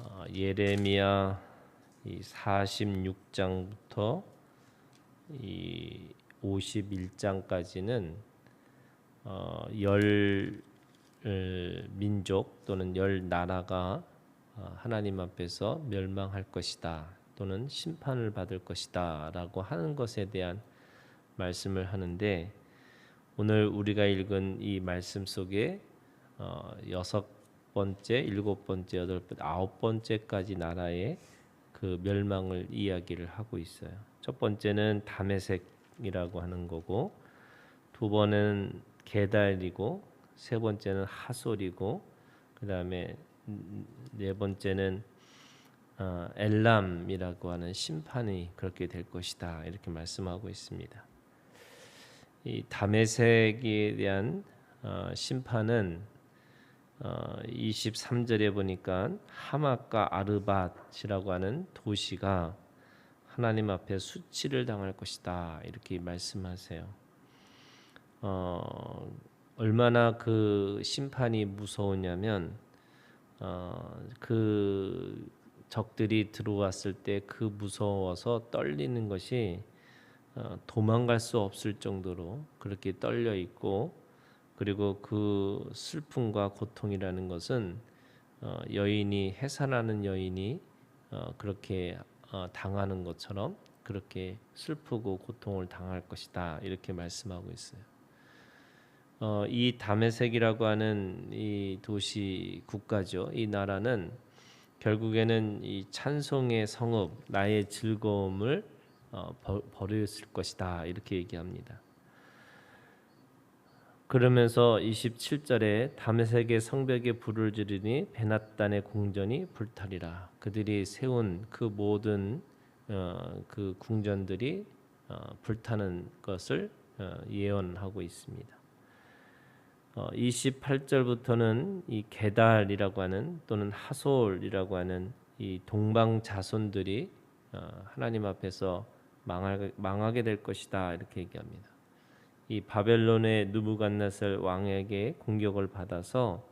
어, 예레미야 이 46장부터 이 51장까지는 어, 열 어, 민족 또는 열 나라가 어, 하나님 앞에서 멸망할 것이다 또는 심판을 받을 것이다라고 하는 것에 대한 말씀을 하는데 오늘 우리가 읽은 이 말씀 속에 어, 여섯 번째, 일곱 번째, 여덟 번째, 아홉 번째까지 나라의 그 멸망을 이야기를 하고 있어요. 첫 번째는 다메섹이라고 하는 거고 두 번은 게달이고 세 번째는 하솔이고 그다음에 네 번째는 어, 엘람이라고 하는 심판이 그렇게 될 것이다 이렇게 말씀하고 있습니다. 이 다메섹에 대한 어, 심판은 어, 23절에 보니까 하맛과 아르밧이라고 하는 도시가 하나님 앞에 수치를 당할 것이다 이렇게 말씀하세요. 어, 얼마나 그 심판이 무서우냐면 어, 그 적들이 들어왔을 때 그 무서워서 떨리는 것이 어, 도망갈 수 없을 정도로 그렇게 떨려 있고 그리고 그 슬픔과 고통이라는 것은 어, 여인이 해산하는 여인이 어, 그렇게 어, 당하는 것처럼 그렇게 슬프고 고통을 당할 것이다 이렇게 말씀하고 있어요. 어, 이 다메섹이라고 하는 이 도시 국가죠. 이 나라는 결국에는 이 찬송의 성읍 나의 즐거움을 어, 버렸을 것이다 이렇게 얘기합니다. 그러면서 27절에 다메섹의 성벽에 불을 지르니 베낫단의 궁전이 불타리라. 그들이 세운 그 모든 어, 그 궁전들이 어, 불타는 것을 어, 예언하고 있습니다. 28절부터는 이 게달이라고 하는 또는 하솔이라고 하는 이 동방 자손들이 하나님 앞에서 망하게 될 것이다 이렇게 얘기합니다. 이 바벨론의 누부갓네살 왕에게 공격을 받아서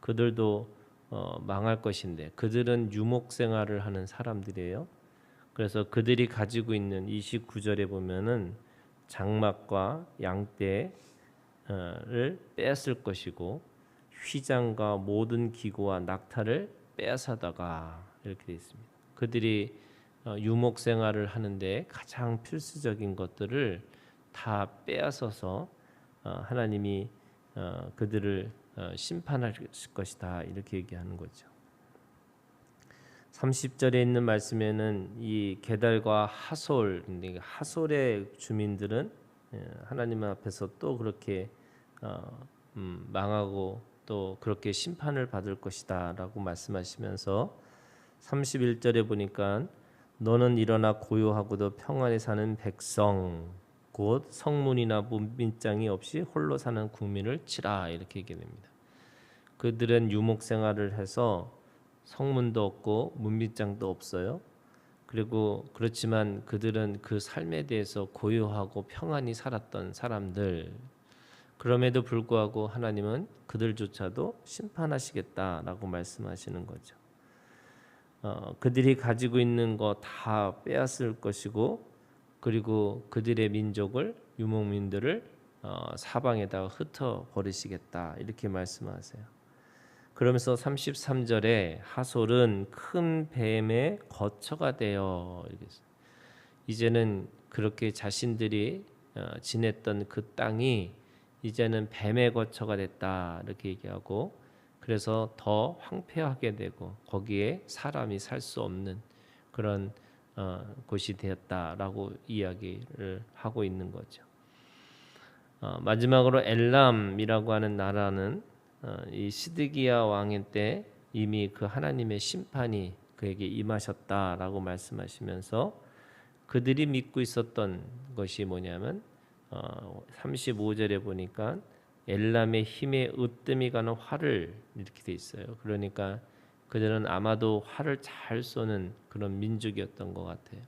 그들도 어, 망할 것인데 그들은 유목 생활을 하는 사람들이에요. 그래서 그들이 가지고 있는 29절에 보면은 장막과 양떼를 빼앗을 것이고 휘장과 모든 기구와 낙타를 빼앗아다가 이렇게 되어 있습니다. 그들이 어, 유목 생활을 하는데 가장 필수적인 것들을 다 빼앗아서 어, 하나님이 어, 그들을 어, 심판할 것이다 이렇게 얘기하는 거죠. 30절에 있는 말씀에는 이 게달과 하솔 하솔의 주민들은 예, 하나님 앞에서 또 그렇게 음, 망하고 또 그렇게 심판을 받을 것이다라고 말씀하시면서 31절에 보니까 너는 일어나 고요하고도 평안히 사는 백성 곧 성문이나 문빗장이 없이 홀로 사는 국민을 치라 이렇게 얘기됩니다. 그들은 유목 생활을 해서 성문도 없고 문빗장도 없어요. 그리고 그렇지만 그들은 그 삶에 대해서 고요하고 평안히 살았던 사람들. 그럼에도 불구하고 하나님은 그들조차도 심판하시겠다라고 말씀하시는 거죠. 어, 그들이 가지고 있는 거 다 빼앗을 것이고 그리고 그들의 민족을 유목민들을 어, 사방에다가 흩어 버리시겠다. 이렇게 말씀하세요. 그러면서 33절에 하솔은 큰 뱀의 거처가 되어 이제는 그렇게 자신들이 어, 지냈던 그 땅이 이제는 뱀의 거처가 됐다. 이렇게 얘기하고 그래서 더 황폐하게 되고 거기에 사람이 살 수 없는 그런 어, 곳이 되었다라고 이야기를 하고 있는 거죠. 어, 마지막으로 엘람이라고 하는 나라는 어, 이 시드기야 왕의 때 이미 그 하나님의 심판이 그에게 임하셨다라고 말씀하시면서 그들이 믿고 있었던 것이 뭐냐면 35절에 보니까 엘람의 힘에 으뜸이 가는 활을 이렇게 돼 있어요. 그러니까 그들은 아마도 활을 잘 쏘는 그런 민족이었던 것 같아요.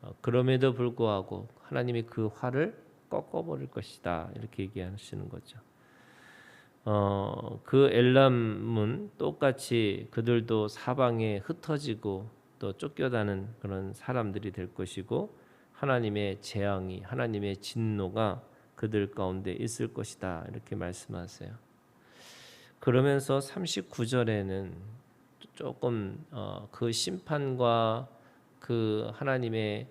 어, 그럼에도 불구하고 하나님이 그 활을 꺾어버릴 것이다 이렇게 얘기하시는 거죠. 어, 그 엘람은 똑같이 그들도 사방에 흩어지고 또 쫓겨다는 그런 사람들이 될 것이고 하나님의 재앙이 하나님의 진노가 그들 가운데 있을 것이다 이렇게 말씀하세요. 그러면서 39절에는 조금 어, 그 심판과 그 하나님의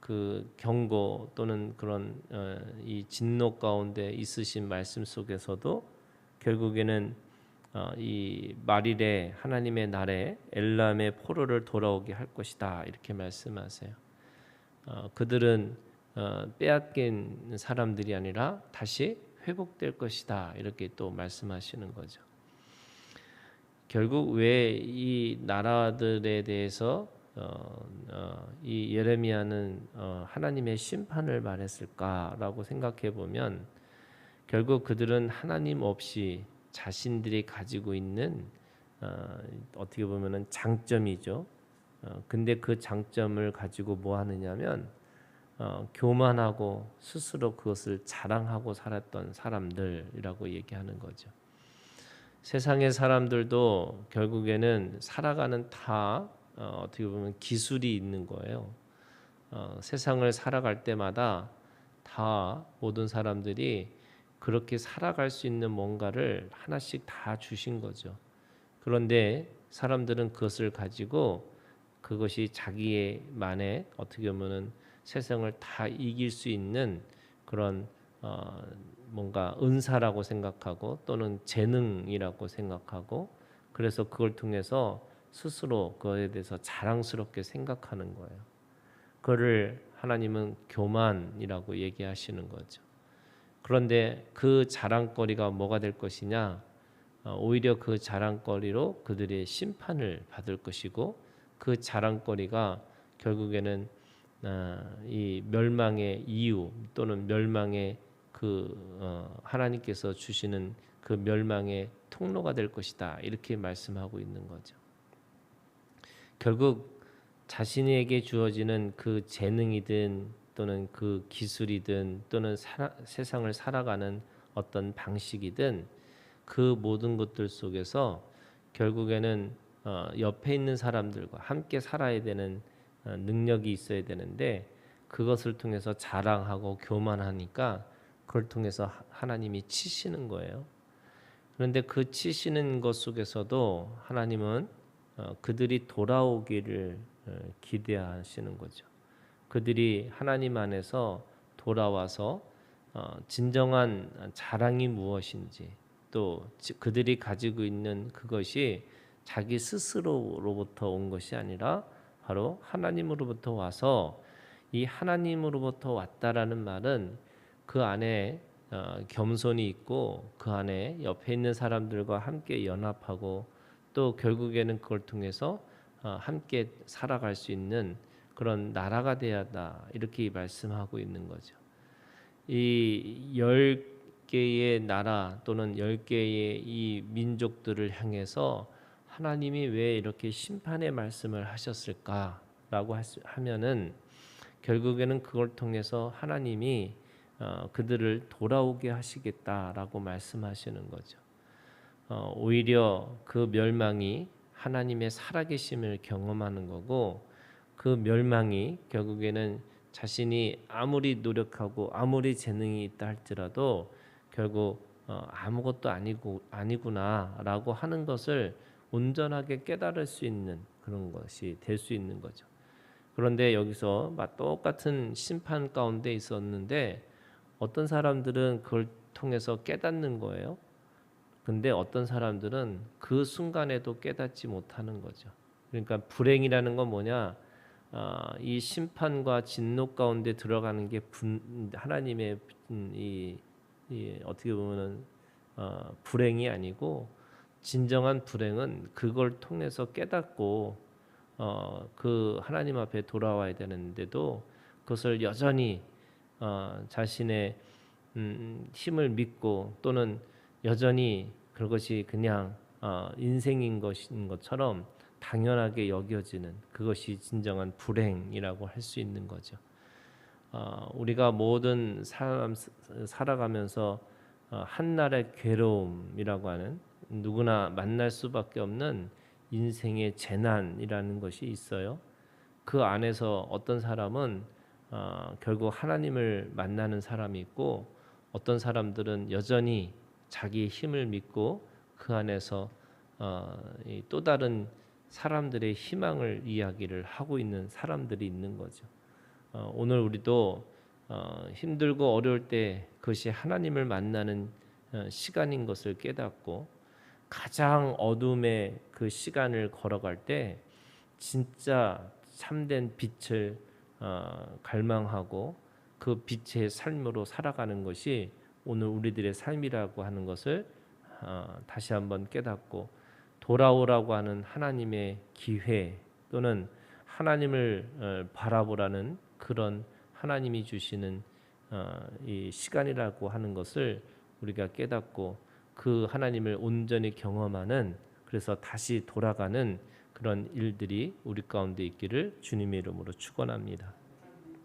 그 경고 또는 그런 어, 이 진노 가운데 있으신 말씀 속에서도 결국에는 어, 이 말일에 하나님의 날에 엘람의 포로를 돌아오게 할 것이다 이렇게 말씀하세요. 어, 그들은 어, 빼앗긴 사람들이 아니라 다시 회복될 것이다 이렇게 또 말씀하시는 거죠. 결국 왜 이 나라들에 대해서 어, 어, 이 예레미야는 어, 하나님의 심판을 말했을까라고 생각해 보면 결국 그들은 하나님 없이 자신들이 가지고 있는 어, 어떻게 보면은 장점이죠. 어, 근데 그 장점을 가지고 뭐 하느냐면 어, 교만하고 스스로 그것을 자랑하고 살았던 사람들이라고 얘기하는 거죠. 세상의 사람들도 결국에는 살아가는 다 어, 어떻게 보면 기술이 있는 거예요. 어, 세상을 살아갈 때마다 다 모든 사람들이 그렇게 살아갈 수 있는 뭔가를 하나씩 다 주신 거죠. 그런데 사람들은 그것을 가지고 그것이 자기만의 어떻게 보면은 세상을 다 이길 수 있는 그런 어 뭔가 은사라고 생각하고 또는 재능이라고 생각하고 그래서 그걸 통해서 스스로 그에 대해서 자랑스럽게 생각하는 거예요. 그를 하나님은 교만이라고 얘기하시는 거죠. 그런데 그 자랑거리가 뭐가 될 것이냐? 어, 오히려 그 자랑거리로 그들의 심판을 받을 것이고 그 자랑거리가 결국에는 어, 이 멸망의 이유 또는 멸망의 그 어, 하나님께서 주시는 그 멸망의 통로가 될 것이다 이렇게 말씀하고 있는 거죠. 결국 자신에게 주어지는 그 재능이든 또는 그 기술이든 또는 살아, 세상을 살아가는 어떤 방식이든 그 모든 것들 속에서 결국에는 어, 옆에 있는 사람들과 함께 살아야 되는 어, 능력이 있어야 되는데 그것을 통해서 자랑하고 교만하니까 그걸 통해서 하나님이 치시는 거예요. 그런데 그 치시는 것 속에서도 하나님은 어, 그들이 돌아오기를 어, 기대하시는 거죠. 그들이 하나님 안에서 돌아와서 어, 진정한 자랑이 무엇인지 또 그들이 가지고 있는 그것이 자기 스스로로부터 온 것이 아니라 바로 하나님으로부터 와서 이 하나님으로부터 왔다라는 말은 그 안에 어, 겸손이 있고 그 안에 옆에 있는 사람들과 함께 연합하고 또 결국에는 그걸 통해서 어, 함께 살아갈 수 있는 그런 나라가 되야 한다 이렇게 말씀하고 있는 거죠. 이 열 개의 나라 또는 열 개의 이 민족들을 향해서 하나님이 왜 이렇게 심판의 말씀을 하셨을까라고 하면은 결국에는 그걸 통해서 하나님이 어, 그들을 돌아오게 하시겠다라고 말씀하시는 거죠. 어, 오히려 그 멸망이 하나님의 살아계심을 경험하는 거고 그 멸망이 결국에는 자신이 아무리 노력하고 아무리 재능이 있다 할지라도 결국 어, 아무것도 아니고 아니구나라고 하는 것을 온전하게 깨달을 수 있는 그런 것이 될 수 있는 거죠. 그런데 여기서 똑같은 심판 가운데 있었는데 어떤 사람들은 그걸 통해서 깨닫는 거예요. 근데 어떤 사람들은 그 순간에도 깨닫지 못하는 거죠. 그러니까 불행이라는 건 뭐냐? 어, 이 심판과 진노 가운데 들어가는 게 분, 하나님의 이, 이 어떻게 보면은 어, 불행이 아니고 진정한 불행은 그걸 통해서 깨닫고 어, 그 하나님 앞에 돌아와야 되는데도 그것을 여전히 어, 자신의 음, 힘을 믿고 또는 여전히 그것이 그냥 어, 인생인 것인 것처럼 당연하게 여겨지는 그것이 진정한 불행이라고 할 수 있는 거죠. 어, 우리가 모든 사람 살아가면서 어, 한날의 괴로움이라고 하는 누구나 만날 수밖에 없는 인생의 재난이라는 것이 있어요. 그 안에서 어떤 사람은 어, 결국 하나님을 만나는 사람이 있고 어떤 사람들은 여전히 자기의 힘을 믿고 그 안에서 어, 이또 다른 사람들의 희망을 이야기를 하고 있는 사람들이 있는 거죠. 어, 오늘 우리도 어, 힘들고 어려울 때 그것이 하나님을 만나는 어, 시간인 것을 깨닫고 가장 어둠의 그 시간을 걸어갈 때 진짜 참된 빛을 어, 갈망하고 그 빛의 삶으로 살아가는 것이 오늘 우리들의 삶이라고 하는 것을 어, 다시 한번 깨닫고 돌아오라고 하는 하나님의 기회 또는 하나님을 어, 바라보라는 그런 하나님이 주시는 어, 이 시간이라고 하는 것을 우리가 깨닫고 그 하나님을 온전히 경험하는 그래서 다시 돌아가는 그런 일들이 우리 가운데 있기를 주님의 이름으로 축원합니다.